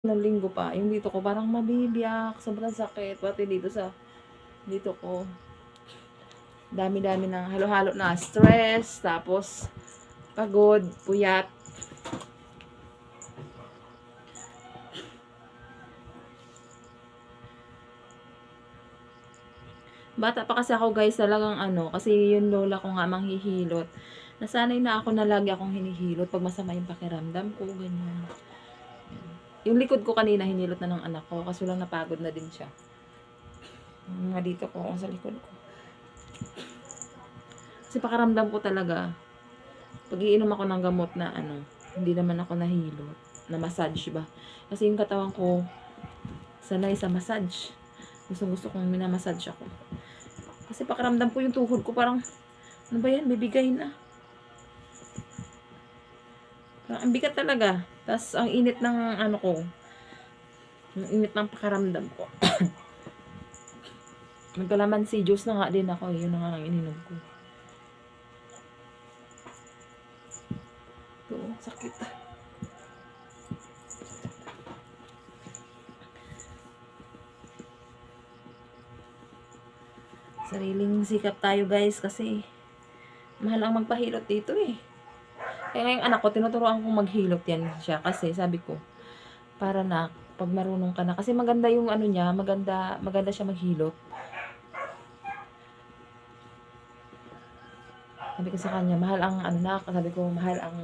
ng linggo pa, yung dito ko parang mabibiyak, sobrang sakit, pati dito sa dito ko. Dami-dami ng halo-halo na stress, tapos pagod, puyat. Bata pa kasi ako guys, talagang ano, kasi yung lola ko nga manghihilot. Nasanay na ako na lagi akong hinihilot pag masama yung pakiramdam ko, ganyan. Yung likod ko kanina, hinilot na ng anak ko kasi lang napagod na din siya. Nga dito ko, sa likod ko. Kasi pakaramdam ko talaga, pag iinom ako ng gamot na ano, hindi naman ako nahilot, na massage ba. Kasi yung katawan ko, sanay sa massage. Gusto gusto kong minamassage ako. Kasi pakaramdam ko yung tuhod ko parang, ano ba yan, bibigay na. Parang ang bigat talaga. Tapos ang init ng ano ko, ang init ng pakaramdam ko. Nagkalaman si juice na nga din ako. Yun na nga ang ininom ko. Ito, sakit. Sariling sikap tayo guys kasi mahal ang magpahilot dito eh. Kaya ngayong anak ko, tinuturoan kong maghilot yan siya kasi sabi ko, para na pag marunong ka na. Kasi maganda yung ano niya, maganda, maganda siya maghilot. Sabi ko sa kanya, mahal ang ano na, sabi ko, mahal ang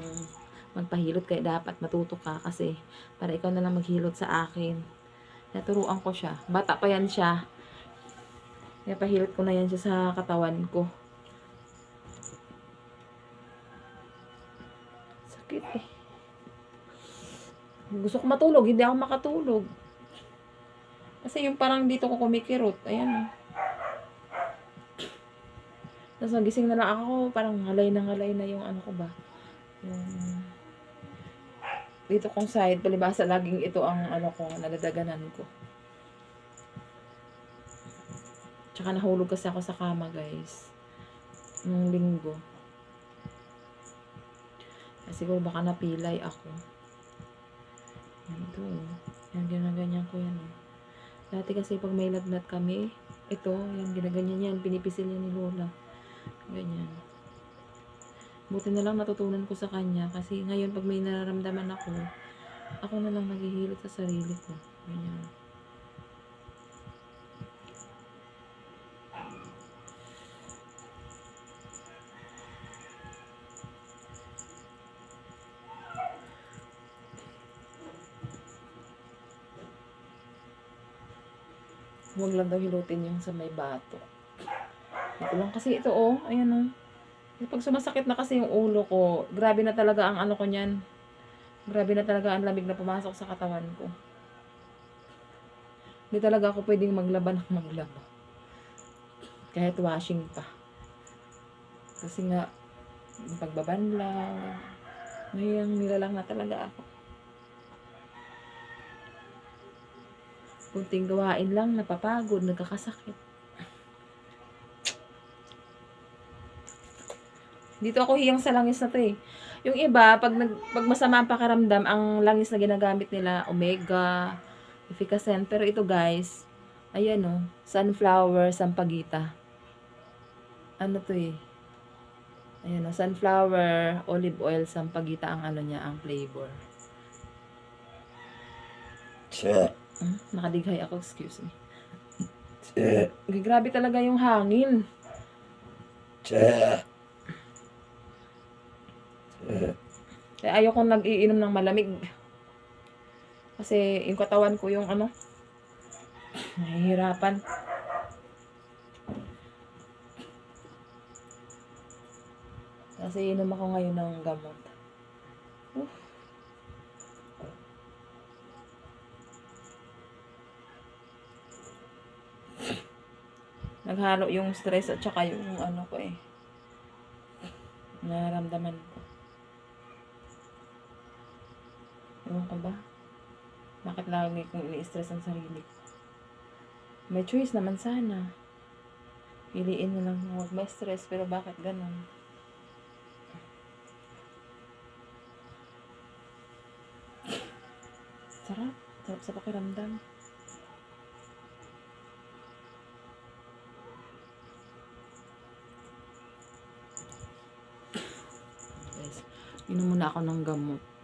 magpahilot kaya dapat matuto ka kasi para ikaw na lang maghilot sa akin. Naturuan ko siya. Bata pa yan siya. Kaya pahilot ko na yan siya sa katawan ko. Gusto ko matulog, hindi ako makatulog. Kasi yung parang dito ko kumikirot. Ayan oh. Tapos nagising na lang ako, parang ngalay na ngalay na yung ano ko ba. Yung dito kong side, palibasa laging ito ang ano ko, nadadaganan ko. Tsaka nahulog kasi ako sa kama, guys. Nung linggo. Siguro baka napilay ako. Yan ito. Yan, ginaganyan ko yan. oh. Dati kasi pag may lagnat kami, ito, yan, ginaganyan yan. Pinipisil yan ni Lola. Ganyan. Buti na lang natutunan ko sa kanya kasi ngayon pag may nararamdaman ako, ako na lang naghihilot sa sarili ko. Ganyan. Huwag lang daw hilutin yung sa may bato. Ito lang kasi ito oh, ayan oh. Pag sumasakit na kasi yung ulo ko, grabe na talaga ang ano ko niyan. Grabe na talaga ang lamig na pumasok sa katawan ko. Hindi talaga ako pwedeng maglaba ng maglaba. Kahit washing pa. Kasi nga, yung pagbabanlaw, ngayang nilalang na talaga ako. Kunting gawain lang, napapagod, nagkakasakit. Dito ako hiyang sa langis na to eh. Yung iba, pag, nag, pag masama ang pakaramdam, ang langis na ginagamit nila, omega, efficacent. Pero ito guys, ayan oh, sunflower, sampagita. Ano to eh? Ayan oh, sunflower, olive oil, sampagita ang ano niya, ang flavor. Che, Hmm? Nakadighay ako, excuse me. che, Grabe talaga yung hangin. che. Che. Kaya ayoko nag-iinom ng malamig. Kasi yung katawan ko yung ano, nahihirapan. Kasi inom ako ngayon ng gamot. Oof. Naghalo yung stress at saka yung ano ko eh. Nararamdaman ko. Ewan ko ba? Bakit lagi kong ini-stress ang sarili ko? May choice naman sana. Piliin mo lang huwag may stress, pero bakit ganun? Sarap. Sarap sa pakiramdam. Inom muna ako ng gamot.